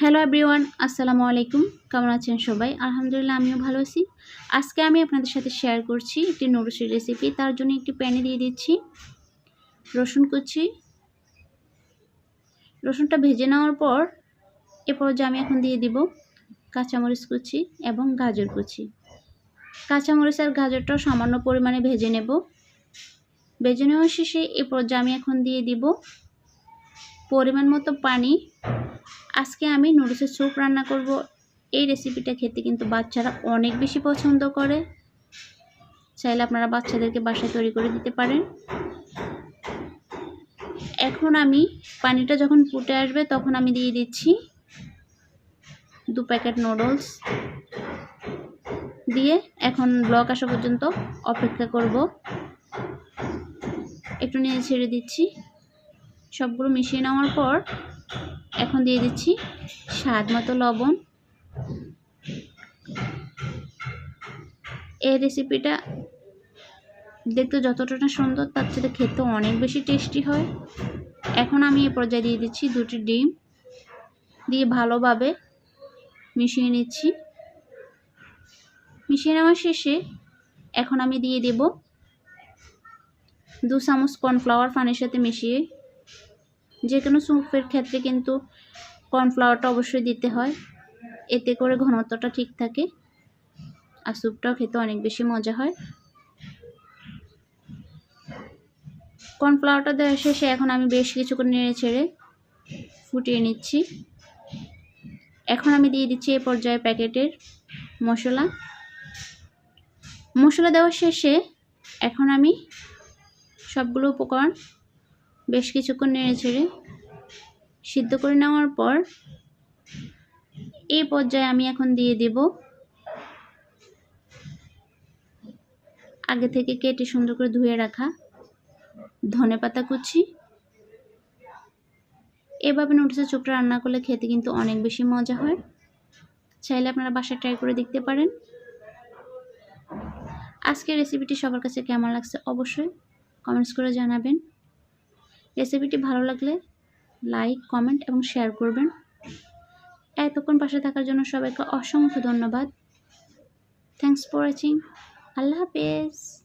Hello everyone, আসসালামু আলাইকুম। কেমন আছেন সবাই? আলহামদুলিল্লাহ, আমিও ভালো আছি। আজকে আমি আপনাদের সাথে শেয়ার করছি একটি নুডলসের রেসিপি তার জন্য একটি প্যানে দিয়ে দিচ্ছি রসুন কুচি। রসুনটা ভেজে নেওয়ার পর এরপর যে আমি এখন দিয়ে দিব কাঁচামরিচ কুচি এবং গাজর কুচি। কাঁচামরিচ আর গাজরটাও সামান্য পরিমাণে ভেজে নেব। ভেজে নেওয়ার শেষে এরপর যে আমি এখন দিয়ে দিব পরিমাণ মতো পানি আজকে আমি নুডলসের স্যুপ রান্না করব। এই রেসিপিটা খেতে কিন্তু বাচ্চারা অনেক বেশি পছন্দ করে। চাইলে আপনারা বাচ্চাদেরকে বাসায় তৈরি করে দিতে পারেন। এখন আমি পানিটা যখন ফুটে আসবে তখন আমি দিয়ে দিচ্ছি দু প্যাকেট নুডলস। দিয়ে এখন ব্লক আসা পর্যন্ত অপেক্ষা করব। একটু নিয়ে ছেড়ে দিচ্ছি। সবগুলো মিশিয়ে নেওয়ার পর এখন দিয়ে দিচ্ছি স্বাদ মতো লবণ। এই রেসিপিটা দেখতে যতটা না সুন্দর, তার সাথে খেতে অনেক বেশি টেস্টি হয়। এখন আমি এ পর্যায়ে দিয়ে দিচ্ছি দুটি ডিম। দিয়ে ভালোভাবে মিশিয়ে নিচ্ছি। মিশিয়ে নেওয়ার শেষে এখন আমি দিয়ে দেব দু চামচ কর্নফ্লাওয়ার পানির সাথে মিশিয়ে যে কোনো স্যুপের ক্ষেত্রে কিন্তু কর্নফ্লাওয়ারটা অবশ্যই দিতে হয়। এতে করে ঘনত্বটা ঠিক থাকে আর স্যুপটাও খেতে অনেক বেশি মজা হয়। কর্নফ্লাওয়ারটা দেওয়া শেষে এখন আমি বেশ কিছুক্ষণ নেড়ে ছেড়ে ফুটিয়ে নিচ্ছি। এখন আমি দিয়ে দিচ্ছি এ পর্যায়ে প্যাকেটের মশলা। মশলা দেওয়ার শেষে এখন আমি সবগুলো উপকরণ বেশ কিছুক্ষণ নেড়ে ছেড়ে সিদ্ধ করে নেওয়ার পর এই পর্যায়ে আমি এখন দিয়ে দেব আগে থেকে কেটে সুন্দর করে ধুয়ে রাখা ধনে পাতা কুচি। এভাবে নুডলসের চোখটা রান্না করলে খেতে কিন্তু অনেক বেশি মজা হয়। চাইলে আপনারা বাসায় ট্রাই করে দেখতে পারেন। আজকের রেসিপিটি সবার কাছে কেমন লাগছে অবশ্যই কমেন্টস করে জানাবেন। রেসিপিটি ভালো লাগলে লাইক, কমেন্ট এবং শেয়ার করবেন। এতক্ষণ পাশে থাকার জন্য সবাইকে অসংখ্য ধন্যবাদ। থ্যাংকস ফর ওয়াচিং আল্লাহ হাফেজ।